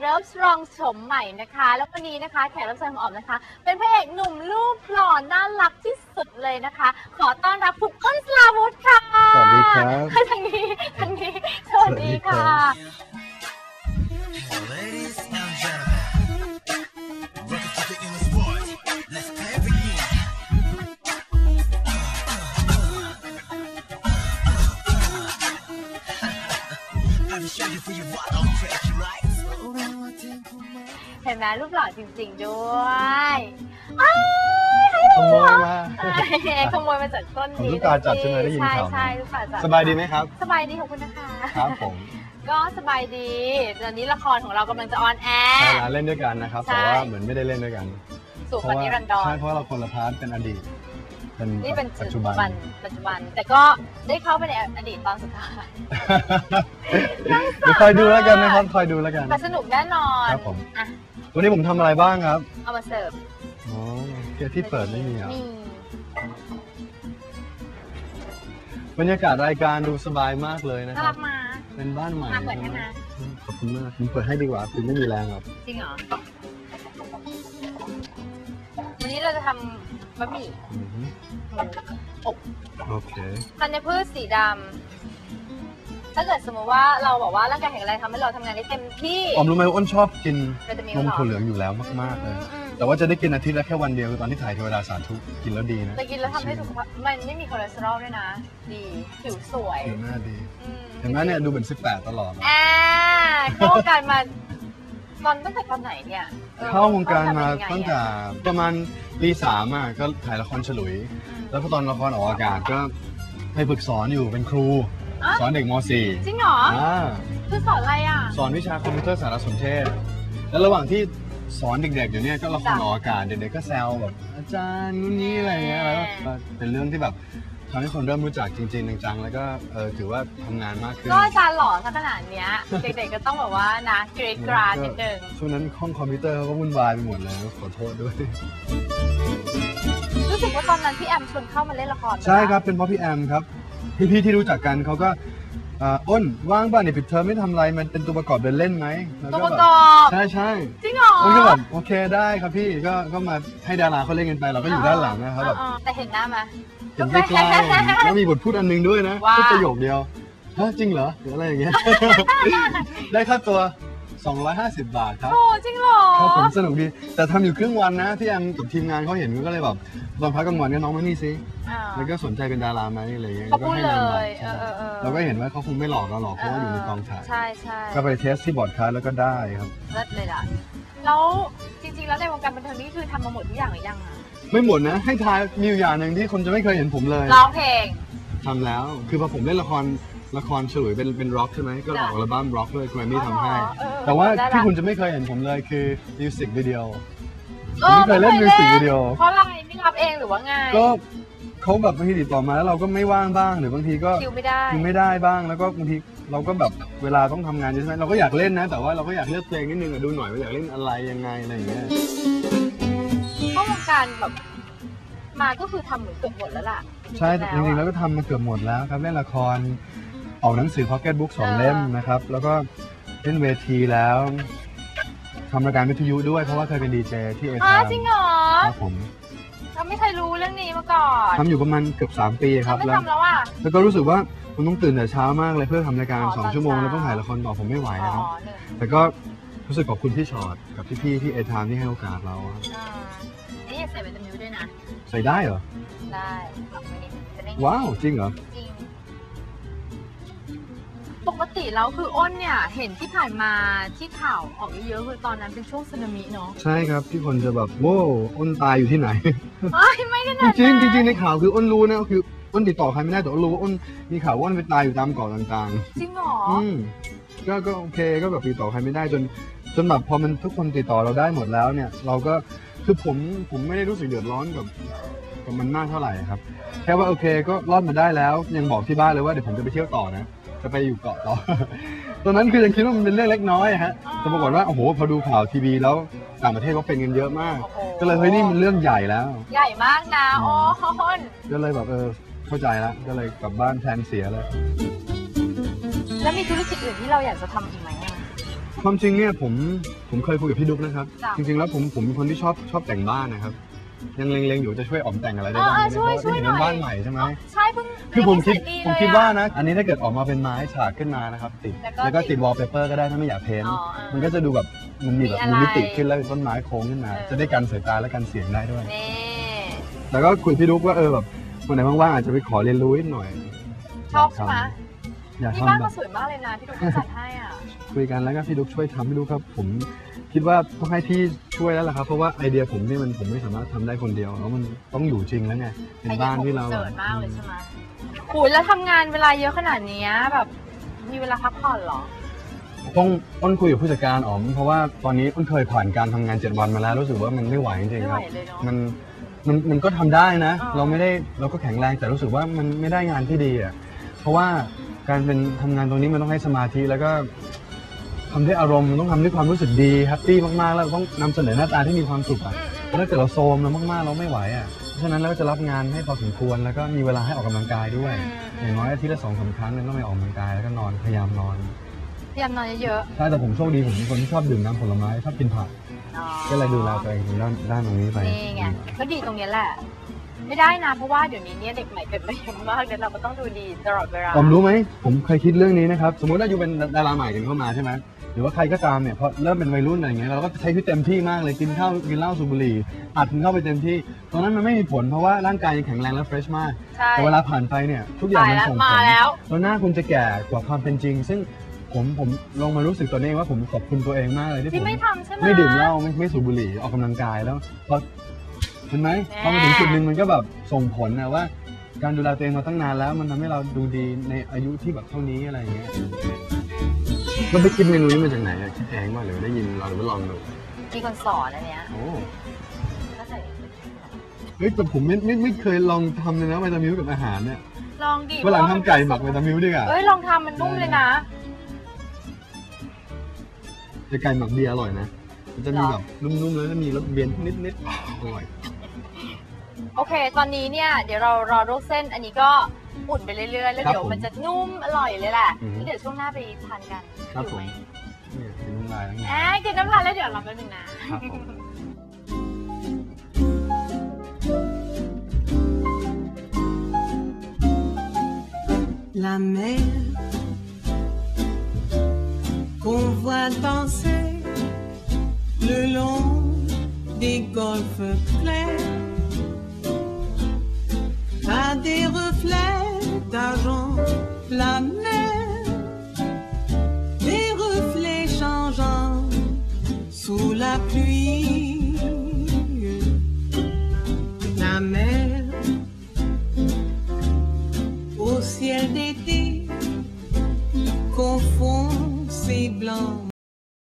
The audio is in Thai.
เริ่มสตรองชมใหม่นะคะ แล้ววันนี้นะคะแขกรับเชิญของออมนะคะ เป็นพระเอกหนุ่มรูปหล่อน่ารักที่สุดเลยนะคะ ขอต้อนรับคุณอ้นสลาวุธค่ะสวัสดีครับทางนี้ทางนี้สวัสดีค่ะ ไหมรูปหล่อจริง ๆ ด้วยอ้ายให้ขดูโมเหรยอมาเอ้ยขโมยมาจากต้นของนี้ลูกตาจัดใช่ไหมได้ยินใช่ข่าว ใช่ลูกตาจัดสบายดีไหมครับ สบายดีขอบคุณนะคะ ครับผมก็สบายดีตอนนี้ละครของเรากำลังจะออนแอใช่ร์แล้วเล่นด้วยกันนะครับ ใช่ แต่ว่าเหมือนไม่ได้เล่นด้วยกัน สู่เพฝันราะว่านิรันดร ใช่เพราะว่าเราคนละพาร์ทเป็นอดีต เป็นนี่เป็นปัจจุบัน ปัจจุบัน แต่ก็ได้เข้าไปในอดีตตอนสุดท้าย เดี๋ยวคอยดูแล้วกันนะครับคอยดูแล้วกัน แต่สนุกแน่นอนครับผม อะ วันนี้ผมทำอะไรบ้างครับ เอามาเสิร์ฟอ๋อเกียร์ที่เปิดไม่มีอะมีบรรยากาศรายการดูสบายมากเลยนะน่าครัรับกมา เป็นบ้านใหม่มาเปิดให้มาขอบคุณมากผมเปิดให้ดีกว่าคุณไม่มีแรงหรอกจริงเหรอ วันนี้เราจะทำบะหมี่อือฮึหมูอบโอเคธัญพืชสีดำ ถ้าเกิดสมมติว่าเราบอกว่าร่างกายแข็งแรงทำให้เราทำงานได้เต็มที่ออมรู้ไหมว่าอ้นชอบกินเราจะมีนมหรอถั่วเหลืองอยู่แล้วมากๆเลย อืมแต่ว่าจะได้กินอาทิตย์ละแค่วันเดียวคือตอนที่ถ่ายเทวดาสาธุกินแล้วดีนะแต่กินแล้วทำให้สุขภาพมันไม่มีคอเลสเตอรอลด้วยนะ ดีผิวสวยผิวหน้าดีอืม เห็นไหมเนี่ยดูเหมือน18 ตลอดนะ อ่าเข้าวงการมาตอนตั้งแต่ตอนไหนเนี่ยออเข้าวงการมาเป็นยังไงตั้งแต่ประมาณปีสามอะก็ถ่ายละครฉลุย อืมแล้วพอตอนละครออกอากาศก็ไปฝึกสอนอยู่เป็นครูอะ สอนเด็กม .4 จริงเหรออ่าคือสอนอะไรอะ สอนวิชาคอมพิวเตอร์สารสนเทศ แล้วระหว่างที่สอนเด็กๆอยู่เนี่ยก็ละครจ้ะออกอากาศเด็กๆก็แซวแบบอาจารย์นู่นนี่อะไรเงี้ยแล้วก็เป็นเรื่องที่แบบทำให้คนเริ่มรู้จักจริงๆจังๆแล้วก็เออถือว่าทำงานมากขึ้น ก็อาจารย์หล่อซะขนาดเนี้ย เด็กๆก็ต้องแบบว่านะกรีดกราดนิดนึง ช่วงนั้นห้องคอมพิวเตอร์เขาก็วุ่นวายไปหมดเลยขอโทษด้วย รู้สึกว่าตอนนั้นพี่แอมชวนเข้ามาเล่นละครใช่ครับเป็นเพราะพี่แอมครับ พี่ๆที่รู้จักกันเขาก็อ่าอ้นว่างป่ะเนี่ยปิดเทอมไม่ทำอะไรมันเป็นตัวประกอบเดินเล่นไหมแล้วตัวก็ประแบบกอบใช่ใช่จริงเหรออ้นก็แบบโอเคได้ครับพี่ก็ก็มาให้ดาราเขาเล่นกันไปเราก็อยู่ด้านหลังนะครับแบบอ่าๆแต่เห็นหน้ามา เห็นใกล้ๆแล้วมีบทพูดอันหนึงด้วยนะว่า พูดประโยคเดียวฮะจริงเหรอหรืออะไรอย่างเงี้ย ได้ค่าตัว 250 บาทครับโอ้จริงเหรอ ครับผมสนุกดี แต่ทำอยู่ครึ่งวันนะที่แอมกับทีมงานเขาเห็นก็เลยแบบตอนพักกลางวันก็น้องมานี่สิอ่า แล้วก็สนใจเป็นดาราไหมอะไรอย่างเงี้ยเขาพูดก็ให้เลนำบัตยรเออเออเออ เราก็เห็นว่าเขาคงไม่หลอกเราหรอกเพราะว่าอยู่ในกองถ่ายใช่ใช่ก็ไปเทสที่บอร์ดคาสแล้วก็ได้ครับ เลิศเลยล่ะ แล้วจริงๆ แล้วในวงการบันเทิงนี่คือทำมาหมดทุกอย่างหรือยังอะไม่หมดนะ ให้ทายมีอยู่อย่างหนึ่งที่คนจะไม่เคยเห็นผมเลยร้องเพลง ทำแล้ว คือพอผมเล่นละคร ละครฉลุยเป็นเป็นร็อกใช่ไหมก็อจ้ะอกอัลบั้มร็อกด้วยแกรมมี่ทำให้อ๋อเออแต่ว่าได้ละที่คุณจะไม่เคยเห็นผมเลยคือมิวสิกวิดีโอออผมไม่เคยเล่นมิวสิกวิดีโอเพราะอะไรไม่รับเองหรือว่าไงก็เขาแบบบางทีติดต่อมาแล้วเราก็ไม่ว่างบ้างหรือบางทีก็คิวไม่ได้คือไม่ได้บ้างแล้วก็บางทีเราก็แบบเวลาต้องทำงานเยอะใช่ไหมเราก็อยากเล่นนะ แต่ว่าเราก็อยากเลือกเพลงนิดนึงอะดูหน่อยว่าอยากเล่นอะไรยังไงอะไรอย่างเงี้ยเข้าวงการแบบมาก็คือทำเหมือนเกือบหมดแล้วล่ะ ใช่จริงๆแล้วอะก็ทำมาเกือบหมดแล้วครับเล่นละคร ออกหนังสือพ็อกเก็ตบุ๊กสองเออเล่มนะครับ แล้วก็เล่นเวทีแล้วทำรายการวิทยุด้วยเพราะว่าเคยเป็นดีเจที่เออ๋อทามจริงเหรอครับผมเราไม่เคยรู้เรื่องนี้มาก่อนทำอยู่ประมาณเกือบ3 ปีครับไม่แล้ว ทำแล้วอะ แล้วก็รู้สึกว่ามันต้องตื่นแต่เช้ามากเลยเพื่อทำรายการอ๋อสองตอนชั่วโมงเช้า แล้วต้องถ่ายละครต่อผมไม่ไหวอ๋อนะครับหนึ่งแต่ก็รู้สึกขอบคุณพี่ชอตกับพี่ๆที่เอทามที่ให้โอกาสเราอะอ่านี่อย่าใส่วิตามินด้วยนะ ใส่ได้เหรอ ได้ปรับไว้นิดจะได้ว้าวจริงเหรอ จริงปก ติแล้วคืออ้นเนี่ย เห็นที่ผ่านมาที่ข่าวออกเยอะๆคือตอนนั้นเป็นช่วงสึนามิเนาะใช่ครับที่คนจะแบบโว้วอ้นตายอยู่ที่ไหน เอ้ยไม่ขจนาดริงนั้นๆจริงๆในข่าวคืออ้นรู้นะคืออ้นติดต่อใครไม่ได้แต่อ้นรู้ว่าอ้นมีข่าวว่าอ้นไปตายอยู่ตามเกาะต่างจริงเหรอๆ อืมก็ก็โอเคก็แบบติดต่อใครไม่ได้จน จนแบบพอมันทุกคนติดต่อเราได้หมดแล้วเนี่ย เราก็คือผมผมไม่ได้รู้สึกเดือดร้อนกับกับมันมากเท่าไหร่ครับแค่ว่าโอเคก็รอดมาได้แล้วยังบอกที่บ้านเลยว่าเดี๋ยวผมจะไปเที่ยวต่อนะ จะไปอยู่เกาะต่อกตอนนั้นคือยังคิดว่ามันเป็นเรื่องเล็กน้อยอะฮะอ๋อแต่ปรากฏว่าโอ้โหพอดูข่าวทีวีแล้วต่างประเทศเขาเป็นกันเยอะมากโอ้โหก็เลยเฮ้ยนี่มันเรื่องใหญ่แล้ว ใหญ่มากนะโอ้โหนก็เลยแบบเออเข้าใจแล้วก็เลยกลับบ้านแทนเสียเลยแล้วมีธุรกิจอื่นที่เราอยากจะทำอีกไหมอะความจริงเนี่ยผมผมเคยคุยกับพี่ดุ๊กนะครับจ้ะจริงๆแล้วผมผมเป็นคนที่ชอบชอบแต่งบ้านนะครับ ยังเล็งๆอยู่จะช่วยออมแต่งอะไรได้เออบ้างเออช่วยเพราะช่วยเห็นหน่อยบ้านใหม่ใช่ไหมใช่เพิ่งคือผมคิดเสร็จผมคิดว่านะ อันนี้ถ้าเกิดออกมาเป็นไม้ฉากขึ้นมานะครับติดแล้วก็แล้วก็ติติดดวอลเปเปอร์ก็ได้ถ้าไม่อยากเพ้นท์อ๋อเออมันก็จะดูแบบมันมีแบบมีอะไรมีมิติขึ้นแล้วเป็นต้นไม้โค้งขึ้นมา เออ จะได้กันสายตาและกันเสียงได้ด้วย นี่แล้วก็คุยพี่ดุ๊กว่าเออแบบวันไหนว่างๆอาจจะไปขอเรียนรู้นิดหน่อยชอบใช่ไหม อยากนี่บ้านทำแบก็บสวยมากเลยนะที่ดูจัดให้อะคุยกันแล้วก็พี่ดุ๊กช่วยทำพี่ดุ๊กครับ ผมคิดว่าต้องให้พี่ช่วยแล้วล่ะครับ เพราะว่าไอเดียผมนี่มันผมไม่สามารถทำได้คนเดียวแล้วมันต้องอยู่จริงแล้วไงเป็นบ้านที่เราไอเดียผมเจิดมากเลยใช่ไหมโอ้ยแล้วทำงานเวลาเยอะขนาดเนี้ยแบบมีเวลาพักผ่อนเหรอ ต้องต้นคุยกับผู้จัดการอ๋อมเพราะว่าตอนนี้ต้นเคยผ่านการทำงาน7วันมาแล้วรู้สึกว่ามันไม่ไหวจริงไม่ๆไหควรับ เลยเนาะ มันมันมันก็ทำได้นะ อ่า เราไม่ได้เราก็แข็งแรงแต่รู้สึกว่ามันไม่ได้งานที่ดีอะเพราะว่า การเป็นทำงานตรงนี้มันต้องให้สมาธิแล้วก็ทำด้วยอารมณ์ต้องทำด้วยความรู้สึกดีแฮปปี้มากๆ แล้วต้องนำเสนอหน้าตาที่มีความสุขอะอืมอืมถ้าเกิดเราโซมเรามากๆเราไม่ไหวอะเพราะฉะนั้นเราก็จะรับงานให้พอสมควรแล้วก็มีเวลาให้ออกกำลังกายด้วย อย่างน้อยอาทิตย์ละสองสามครั้งเนี่ยต้องไปออกกำลังกายแล้วก็นอนพยายามนอนพยายามนอนเยอะใช่แต่ผมโชคดีผมเป็นคนที่ชอบดื่มน้ำผลไม้ชอบกินผักๆอ๋อก็เลยดูแลตัวเองด้านด้านตรงนี้ไป นี่ไงก็ดีตรงเนี้ยแหละ ไม่ได้นะ เพราะว่าเดี๋ยวนี้เนี่ยเด็กใหม่เกิดมาเยอะมากเนี่ยเราก็ต้องดูดีตลอดเวลา ผมรู้ไหม ผมเคยคิดเรื่องนี้นะครับ สมมติว่าอยู่เป็นดาราใหม่กันเข้ามาใช่ไหมหรือว่าใครก็ตามเนี่ยพอเริ่มเป็นวัยรุ่นอะไรอย่างเงี้ยเราก็ใช้ชีวิตเต็มที่มากเลยกินข้าวกินเหล้าสูบบุหรี่อัดมันเข้าไปเต็มที่ ตอนนั้นมันไม่มีผลเพราะว่าร่างกายยังแข็งแรงและเฟรชมาก ใช่ แต่เวลาผ่านไปเนี่ยทุกอย่างตายมันแล้วส่งผมาลแล้ว แล้วหน้าคุณจะแก่กว่าความเป็นจริง ซึ่งผมผมลงมารู้สึกตัวเองว่าผมขอบคุณตัวเองมากเลยที่ผที่ม ไม่ทำใช่ไหม ไม่ดื่มเหล้าไม่ไม่สูบบุหรี่ออกกำลังกายแล้วพอ เห็นไหมแน่พอมาถึงจุดหนึ่งมันก็แบบส่งผลนะว่า การดูแลตัวเองมาตั้งนานแล้ว มันทำให้เราดูดีในอายุที่แบบเท่านี้อะไรอย่างเงี้ยเราไปคิดเมนูนี้มาจากไหนอะคิดเองมาหรือได้ยินเราหรือว่าลองดูมีคนสอนอันเนี้ยโอ้ก็ใส่เฮ้ยแต่ผมไม่ไม่ไม่เคยลองทำเลยนะวิตามิวกับอาหารเนี่ยลองดิวันหลังทำไก่หมักวิตามิวดีกว่าเอ้ยลองทำมันนุ่มเลยนะแต่ไก่หมักเบียร์อร่อยนะมันจะมีแบบนุ่มๆแล้วจะมีรสเบียร์นิดๆอร่อย โอเค ตอนนี้เนี่ยเดี๋ยวเรารอลวกเส้น อันนี้ก็อุ่นไปเรื่อยๆ แล้วครับเดี๋ยวผมมันจะนุ่มอร่อยเลยแหละอือฮึ แล้วเดี๋ยวช่วงหน้าไปทานกันครับอยู่ผไหมเนี่ยเป็นน้ำลายแล้วไงแอบกินน้ำลายแล้วเดี๋ยวรอแป๊บนึงนะ ครับผม la mer qu'on voit danser le long des golfes clairs la mer. Des reflets changeants sous la pluie